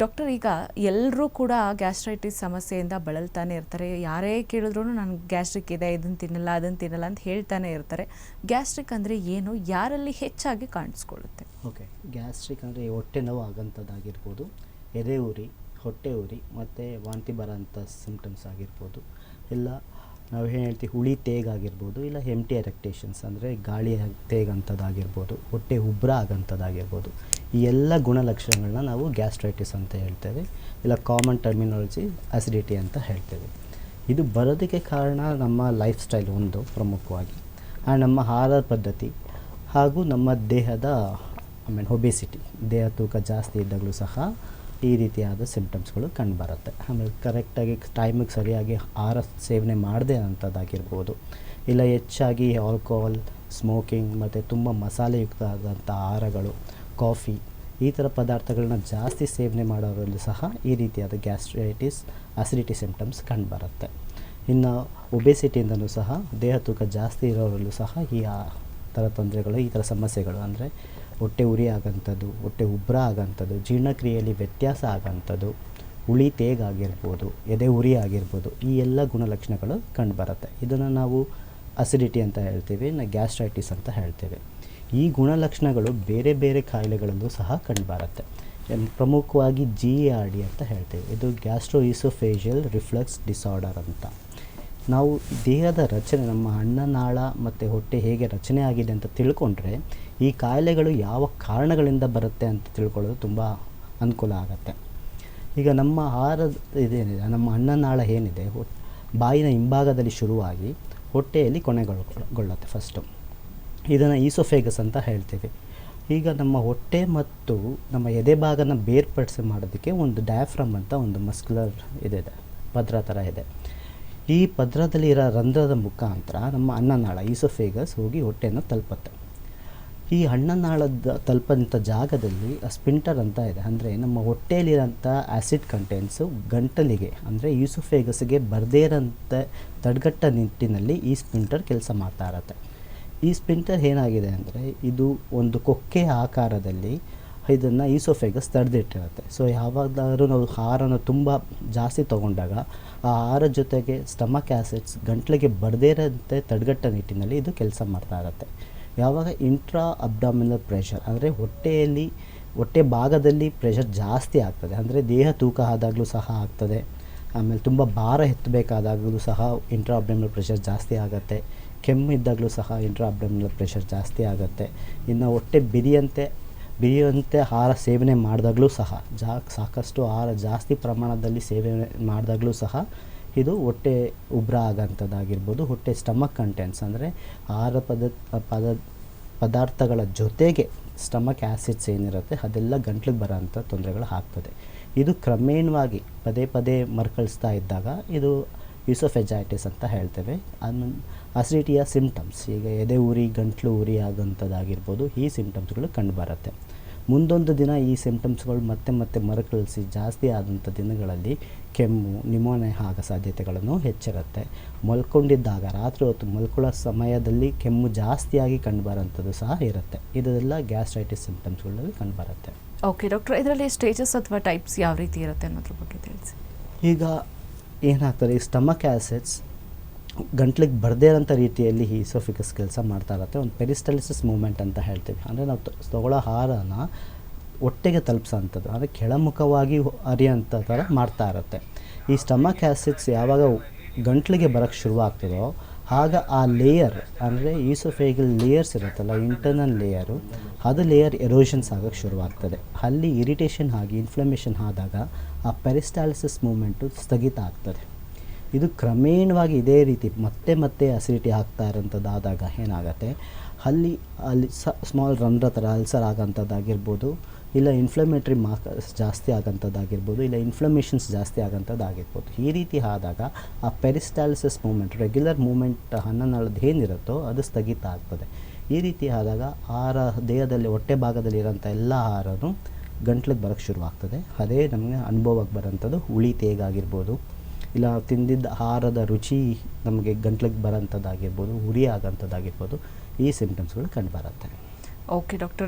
Doctor, ಈಗ ಎಲ್ಲರೂ ಕೂಡ ಗ್ಯಾಸ್ಟ್ರೈಟಿಸ್ ಸಮಸ್ಯೆಯಿಂದ ಬಳಲ್ತಾನೆ ಇರ್ತಾರೆ. ಯಾರೇ ಕೇಳಿದ್ರು ನಾನು ಗ್ಯಾಸ್ಟ್ರಿಕ್ ಇದೆ ಇದನ್ನು ತಿನ್ನಲ್ಲ ಅದನ್ನು ತಿನ್ನಲ್ಲ ಅಂತ ಹೇಳ್ತಾನೆ ಇರ್ತಾರೆ. ಗ್ಯಾಸ್ಟ್ರಿಕ್ ಅಂದರೆ ಏನು? ಯಾರಲ್ಲಿ ಹೆಚ್ಚಾಗಿ ಕಾಣಿಸ್ಕೊಳ್ಳುತ್ತೆ? ಓಕೆ. ಗ್ಯಾಸ್ಟ್ರಿಕ್ ಅಂದರೆ ಹೊಟ್ಟೆ ನೋವು ಆಗಂಥದ್ದಾಗಿರ್ಬೋದು ಎದೆ ಉರಿ ಹೊಟ್ಟೆ ಉರಿ ಮತ್ತು ವಾಂತಿ ಬರೋಂಥ ಸಿಮ್ಟಮ್ಸ್ ಆಗಿರ್ಬೋದು, ಇಲ್ಲ ನಾವು ಏನು ಹೇಳ್ತೀವಿ, ಹುಳಿ ತೇಗ್ ಆಗಿರ್ಬೋದು, ಇಲ್ಲ ಹೆಮ್ಟಿ ಎರೆಕ್ಟೇಷನ್ಸ್ ಅಂದರೆ ಗಾಳಿ ತೇಗ್ ಅಂಥದ್ದಾಗಿರ್ಬೋದು ಹೊಟ್ಟೆ ಉಬ್ರ ಆಗೋಂಥದ್ದಾಗಿರ್ಬೋದು. ಈ ಎಲ್ಲ ಗುಣಲಕ್ಷಣಗಳನ್ನ ನಾವು ಗ್ಯಾಸ್ಟ್ರೈಟಿಸ್ ಅಂತ ಹೇಳ್ತೇವೆ, ಇಲ್ಲ ಕಾಮನ್ ಟರ್ಮಿನಾಲಜಿ ಅಸಿಡಿಟಿ ಅಂತ ಹೇಳ್ತೇವೆ. ಇದು ಬರೋದಕ್ಕೆ ಕಾರಣ ನಮ್ಮ ಲೈಫ್ ಸ್ಟೈಲ್ ಒಂದು ಪ್ರಮುಖವಾಗಿ ನಮ್ಮ ಆಹಾರ ಪದ್ಧತಿ ಹಾಗೂ ನಮ್ಮ ದೇಹದ ಐ ಮೀನ್ ಒಬೆಸಿಟಿ ದೇಹ ತೂಕ ಜಾಸ್ತಿ ಇದ್ದಾಗಲೂ ಸಹ ಈ ರೀತಿಯಾದ ಸಿಂಪ್ಟಮ್ಸ್ಗಳು ಕಂಡುಬರುತ್ತೆ. ಆಮೇಲೆ ಕರೆಕ್ಟಾಗಿ ಟೈಮಿಗೆ ಸರಿಯಾಗಿ ಆಹಾರ ಸೇವನೆ ಮಾಡದೆ ಅಂಥದ್ದಾಗಿರ್ಬೋದು. ಇಲ್ಲ ಹೆಚ್ಚಾಗಿ ಆಲ್ಕೋಹಾಲ್ ಸ್ಮೋಕಿಂಗ್ ಮತ್ತು ತುಂಬ ಮಸಾಲೆಯುಕ್ತ ಆದಂಥ ಆಹಾರಗಳು ಕಾಫಿ, ಈ ಥರ ಪದಾರ್ಥಗಳನ್ನ ಜಾಸ್ತಿ ಸೇವನೆ ಮಾಡೋರಲ್ಲಿ ಸಹ ಈ ರೀತಿಯಾದ ಗ್ಯಾಸ್ಟ್ರೈಟಿಸ್, ಅಸಿಡಿಟಿ ಸಿಂಪ್ಟಮ್ಸ್ ಕಂಡುಬರುತ್ತೆ. ಇನ್ನು ಒಬೆಸಿಟಿಯಿಂದಲೂ ಸಹ, ದೇಹ ತೂಕ ಜಾಸ್ತಿ ಇರೋರಲ್ಲೂ ಸಹ ಈ ಆ ಥರ ತೊಂದರೆಗಳು, ಈ ಥರ ಸಮಸ್ಯೆಗಳು ಅಂದರೆ ಹೊಟ್ಟೆ ಉರಿ ಆಗೋಂಥದ್ದು, ಹೊಟ್ಟೆ ಉಬ್ಬರ ಆಗೋಂಥದ್ದು, ಜೀರ್ಣಕ್ರಿಯೆಯಲ್ಲಿ ವ್ಯತ್ಯಾಸ ಆಗೋಂಥದ್ದು, ಉಳಿ ತೇಗ್ ಆಗಿರ್ಬೋದು, ಎದೆ ಉರಿ ಆಗಿರ್ಬೋದು, ಈ ಎಲ್ಲ ಗುಣಲಕ್ಷಣಗಳು ಕಂಡುಬರುತ್ತೆ. ಇದನ್ನು ನಾವು ಅಸಿಡಿಟಿ ಅಂತ ಹೇಳ್ತೀವಿ, ಇನ್ನು ಗ್ಯಾಸ್ಟ್ರೈಟಿಸ್ ಅಂತ ಹೇಳ್ತೇವೆ. ಈ ಗುಣಲಕ್ಷಣಗಳು ಬೇರೆ ಬೇರೆ ಕಾಯಿಲೆಗಳಲ್ಲೂ ಸಹ ಕಂಡುಬರುತ್ತೆ. ಪ್ರಮುಖವಾಗಿ ಜಿ ಆರ್ ಡಿ ಅಂತ ಹೇಳ್ತೇವೆ. ಇದು ಗ್ಯಾಸ್ಟ್ರೋ ರಿಫ್ಲೆಕ್ಸ್ ಡಿಸಾರ್ಡರ್ ಅಂತ. ನಾವು ದೇಹದ ರಚನೆ, ನಮ್ಮ ಅನ್ನನಾಳ ಮತ್ತು ಹೊಟ್ಟೆ ಹೇಗೆ ರಚನೆ ಆಗಿದೆ ಅಂತ ತಿಳ್ಕೊಂಡ್ರೆ, ಈ ಕಾಯಿಲೆಗಳು ಯಾವ ಕಾರಣಗಳಿಂದ ಬರುತ್ತೆ ಅಂತ ತಿಳ್ಕೊಳ್ಳೋದು ತುಂಬ ಅನುಕೂಲ ಆಗುತ್ತೆ. ಈಗ ನಮ್ಮ ಆಹಾರ ಇದೇನಿದೆ, ನಮ್ಮ ಅನ್ನನಾಳ ಏನಿದೆ ಬಾಯಿನ ಹಿಂಭಾಗದಲ್ಲಿ ಶುರುವಾಗಿ ಹೊಟ್ಟೆಯಲ್ಲಿ ಕೊನೆಗೊಳ್ಳುತ್ತೆ ಫಸ್ಟು ಇದನ್ನು ಈಸೋಫೇಗಸ್ ಅಂತ ಹೇಳ್ತೀವಿ. ಈಗ ನಮ್ಮ ಹೊಟ್ಟೆ ಮತ್ತು ನಮ್ಮ ಎದೆ ಭಾಗನ ಬೇರ್ಪಡಿಸಿ ಮಾಡೋದಕ್ಕೆ ಒಂದು ಡಯಾಫ್ರಮ್ ಅಂತ ಒಂದು ಮಸ್ಕ್ಯುಲರ್ ಇದಿದೆ ಪದ್ರ ಥರ ಇದೆ. ಈ ಪದ್ರದಲ್ಲಿ ಇರೋ ರಂಧ್ರದ ಮುಖಾಂತರ ನಮ್ಮ ಅನ್ನನಾಳ ಈಸೋಫೇಗಸ್ ಹೋಗಿ ಹೊಟ್ಟೆಯನ್ನು ತಲುಪುತ್ತೆ. ಈ ಅನ್ನನಾಳದ ತಲುಪಂಥ ಜಾಗದಲ್ಲಿ ಸ್ಪಿಂಟರ್ ಅಂತ ಇದೆ. ಅಂದರೆ ನಮ್ಮ ಹೊಟ್ಟೆಯಲ್ಲಿರೋಂಥ ಆ್ಯಸಿಡ್ ಕಂಟೆಂಟ್ಸು ಗಂಟಲಿಗೆ, ಅಂದರೆ ಯೂಸುಫೇಗಸ್ಗೆ ಬರದೇ ಇರೋಂಥ ತಡೆಗಟ್ಟ ನಿಟ್ಟಿನಲ್ಲಿ ಈ ಸ್ಪಿಂಟರ್ ಕೆಲಸ ಮಾಡ್ತಾ ಇರತ್ತೆ. ಈ ಸ್ಪಿಂಟರ್ ಏನಾಗಿದೆ ಅಂದರೆ ಇದು ಒಂದು ಕೊಕ್ಕೆ ಆಕಾರದಲ್ಲಿ ಇದನ್ನು ಈಸೋಫೆಗಸ್ ತಡೆದಿಟ್ಟಿರುತ್ತೆ. ಸೊ ಯಾವಾಗಲಾದ್ರೂ ನಾವು ಆಹಾರನ ತುಂಬ ಜಾಸ್ತಿ ತೊಗೊಂಡಾಗ ಆ ಆಹಾರ ಜೊತೆಗೆ ಸ್ಟಮಕ್ ಆ್ಯಸಿಡ್ಸ್ ಗಂಟ್ಲಿಗೆ ಬಡದೇ ಇರೋಂತೆ ತಡೆಗಟ್ಟ ನಿಟ್ಟಿನಲ್ಲಿ ಇದು ಕೆಲಸ ಮಾಡ್ತಾ ಇರುತ್ತೆ. ಯಾವಾಗ ಇಂಟ್ರಾ ಅಬ್ಡಾಮಿನಲ್ ಪ್ರೆಷರ್ ಅಂದರೆ ಹೊಟ್ಟೆಯಲ್ಲಿ, ಹೊಟ್ಟೆ ಭಾಗದಲ್ಲಿ ಪ್ರೆಷರ್ ಜಾಸ್ತಿ ಆಗ್ತದೆ. ಅಂದರೆ ದೇಹ ತೂಕ ಆದಾಗಲೂ ಸಹ ಆಗ್ತದೆ. ಆಮೇಲೆ ತುಂಬ ಭಾರ ಎತ್ತಬೇಕಾದಾಗಲೂ ಸಹ ಇಂಟ್ರಾ ಅಬ್ಡಾಮಿನಲ್ ಪ್ರೆಷರ್ ಜಾಸ್ತಿ ಆಗುತ್ತೆ. ಕೆಮ್ಮು ಇದ್ದಾಗಲೂ ಸಹ ಇಂಟ್ರಾ ಅಬ್ಡಮಿನಲ್ ಪ್ರೆಷರ್ ಜಾಸ್ತಿ ಆಗುತ್ತೆ. ಇನ್ನು ಹೊಟ್ಟೆ ಬಿರಿಯಂತೆ ಬಿರಿಯುವಂತೆ ಆಹಾರ ಸೇವನೆ ಮಾಡಿದಾಗಲೂ ಸಹ, ಜಾ, ಸಾಕಷ್ಟು ಆಹಾರ ಜಾಸ್ತಿ ಪ್ರಮಾಣದಲ್ಲಿ ಸೇವನೆ ಮಾಡಿದಾಗಲೂ ಸಹ ಇದು ಹೊಟ್ಟೆ ಉಬ್ರ ಆಗೋಂಥದ್ದಾಗಿರ್ಬೋದು. ಹೊಟ್ಟೆ ಸ್ಟಮಕ್ ಕಂಟೆಂಟ್ಸ್ ಅಂದರೆ ಆಹಾರ ಪದ ಪದ, ಪದಾರ್ಥಗಳ ಜೊತೆಗೆ ಸ್ಟಮಕ್ ಆ್ಯಸಿಡ್ಸ್ ಏನಿರುತ್ತೆ ಅದೆಲ್ಲ ಗಂಟ್ಲಿಗೆ ಬರೋಂಥ ತೊಂದರೆಗಳು ಆಗ್ತದೆ. ಇದು ಕ್ರಮೇಣವಾಗಿ ಪದೇ ಪದೇ ಮರುಕಳಿಸ್ತಾ ಇದ್ದಾಗ ಇದು ಯೂಸೋಫೆಜೈಟಿಸ್ ಅಂತ ಹೇಳ್ತೇವೆ. ಅನ್ ಅಸಿಡಿಟಿಯ ಸಿಮ್ಟಮ್ಸ್ ಈಗ ಎದೆ ಉರಿ ಗಂಟ್ಲು ಉರಿ ಆಗೋಂಥದ್ದಾಗಿರ್ಬೋದು ಈ ಸಿಮ್ಟಮ್ಸ್ಗಳು ಕಂಡುಬರುತ್ತೆ. ಮುಂದೊಂದು ದಿನ ಈ ಸಿಮ್ಟಮ್ಸ್ಗಳು ಮತ್ತೆ ಮತ್ತೆ ಮರುಕಳಿಸಿ ಜಾಸ್ತಿ ಆದಂಥ ದಿನಗಳಲ್ಲಿ ಕೆಮ್ಮು ನಿಮೋನೆ ಆಗೋ ಸಾಧ್ಯತೆಗಳನ್ನು ಹೆಚ್ಚಿರುತ್ತೆ. ಮಲ್ಕೊಂಡಿದ್ದಾಗ ರಾತ್ರಿ ಹೊತ್ತು ಮಲ್ಕೊಳ್ಳೋ ಸಮಯದಲ್ಲಿ ಕೆಮ್ಮು ಜಾಸ್ತಿಯಾಗಿ ಕಂಡುಬರೋಂಥದ್ದು ಸಹ ಇರುತ್ತೆ. ಇದೆಲ್ಲ ಗ್ಯಾಸ್ಟ್ರೈಟಿಸ್ ಸಿಮ್ಟಮ್ಸ್ಗಳಲ್ಲಿ ಕಂಡುಬರುತ್ತೆ. ಓಕೆ ಡಾಕ್ಟರ್ ಇದರಲ್ಲಿ ಸ್ಟೇಜಸ್ ಅಥವಾ ಟೈಪ್ಸ್ ಯಾವ ರೀತಿ ಇರುತ್ತೆ ಅನ್ನೋದ್ರ ಬಗ್ಗೆ ತಿಳಿಸಿ. ಈಗ ಏನಾಗ್ತದೆ ಈ ಸ್ಟಮಕ್ ಆ್ಯಸಿಡ್ಸ್ ಗಂಟ್ಲಿಗೆ ಬರದೇ ಇರೋಂಥ ರೀತಿಯಲ್ಲಿ ಈ ಸೋಫಿಕಸ್ ಕೆಲಸ ಮಾಡ್ತಾ ಇರುತ್ತೆ. ಒಂದು ಪೆರಿಸ್ಟಲಿಸಿಸ್ ಮೂಮೆಂಟ್ ಅಂತ ಹೇಳ್ತೀವಿ. ಅಂದರೆ ನಾವು ತೊಗೊಳ್ಳೋ ತಗೊಳ್ಳೋ ಆಹಾರನ ಹೊಟ್ಟೆಗೆ ತಲುಪಿಸೋಂಥದ್ದು. ಅಂದರೆ ಕೆಳಮುಖವಾಗಿ ಅರಿಯೋಂಥ ಥರ ಮಾಡ್ತಾ ಇರುತ್ತೆ. ಈ ಸ್ಟಮಕ್ ಆ್ಯಸಿಡ್ಸ್ ಯಾವಾಗ ಗಂಟ್ಲಿಗೆ ಬರೋಕ್ಕೆ ಶುರುವಾಗ್ತದೋ, ಆಗ ಆ ಲೇಯರ್ ಅಂದರೆ ಈಸೋಫೇಗಲ್ ಲೇಯರ್ಸ್ ಇರುತ್ತಲ್ಲ ಇಂಟರ್ನಲ್ ಲೇಯರು ಅದು ಲೇಯರ್ ಎರೋಷನ್ಸ್ ಆಗೋಕ್ಕೆ ಶುರುವಾಗ್ತದೆ. ಅಲ್ಲಿ ಇರಿಟೇಷನ್ ಆಗಿ ಇನ್ಫ್ಲಮೇಷನ್ ಆದಾಗ ಆ ಪೆರಿಸ್ಟಾಲಿಸಿಸ್ ಮೂಮೆಂಟು ಸ್ಥಗಿತ ಆಗ್ತದೆ. ಇದು ಕ್ರಮೇಣವಾಗಿ ಇದೇ ರೀತಿ ಮತ್ತೆ ಮತ್ತೆ ಅಸಿಡಿಟಿ ಆಗ್ತಾ ಇರೋಂಥದ್ದಾದಾಗ ಏನಾಗುತ್ತೆ? ಅಲ್ಲಿ ಅಲ್ಲಿ ಸ ಸ್ಮಾಲ್ ರಂಧ್ರ ಥರ ಅಲ್ಸರ್ ಆಗೋಂಥದ್ದಾಗಿರ್ಬೋದು ಇಲ್ಲ ಇನ್ಫ್ಲಮೇಟ್ರಿ ಮಾರ್ಕರ್ಸ್ ಜಾಸ್ತಿ ಆಗೋಂಥದ್ದಾಗಿರ್ಬೋದು ಇಲ್ಲ ಇನ್ಫ್ಲಮೇಷನ್ಸ್ ಜಾಸ್ತಿ ಆಗೋಂಥದ್ದಾಗಿರ್ಬೋದು ಈ ರೀತಿ ಆದಾಗ ಆ ಪೆರಿಸ್ಟಾಲಿಸಿಸ್ ಮೂಮೆಂಟ್ ರೆಗ್ಯುಲರ್ ಮೂಮೆಂಟ್ ಅನ್ನನಾಳದ್ದು ಏನಿರುತ್ತೋ ಅದು ಸ್ಥಗಿತ ಆಗ್ತದೆ. ಈ ರೀತಿ ಆದಾಗ ಆಹಾರ, ದೇಹದಲ್ಲಿ ಹೊಟ್ಟೆ ಭಾಗದಲ್ಲಿ ಇರೋಂಥ ಎಲ್ಲ ಆಹಾರನೂ ಗಂಟ್ಲಿಗೆ ಬರೋಕ್ಕೆ ಶುರುವಾಗ್ತದೆ. ಅದೇ ನಮಗೆ ಅನುಭವಕ್ಕೆ ಬರೋಂಥದ್ದು ಹುಳಿ ತೇಗಾಗಿರ್ಬೋದು ಇಲ್ಲ ತಿಂದಿದ್ದ ಆಹಾರದ ರುಚಿ ನಮಗೆ ಗಂಟ್ಲಿಗೆ ಬರೋಂಥದ್ದಾಗಿರ್ಬೋದು ಉರಿ ಆಗೋಂಥದ್ದಾಗಿರ್ಬೋದು ಈ ಸಿಮ್ಟಮ್ಸ್ಗಳು ಕಂಡುಬರುತ್ತೆ ಓಕೆ ಡಾಕ್ಟರ್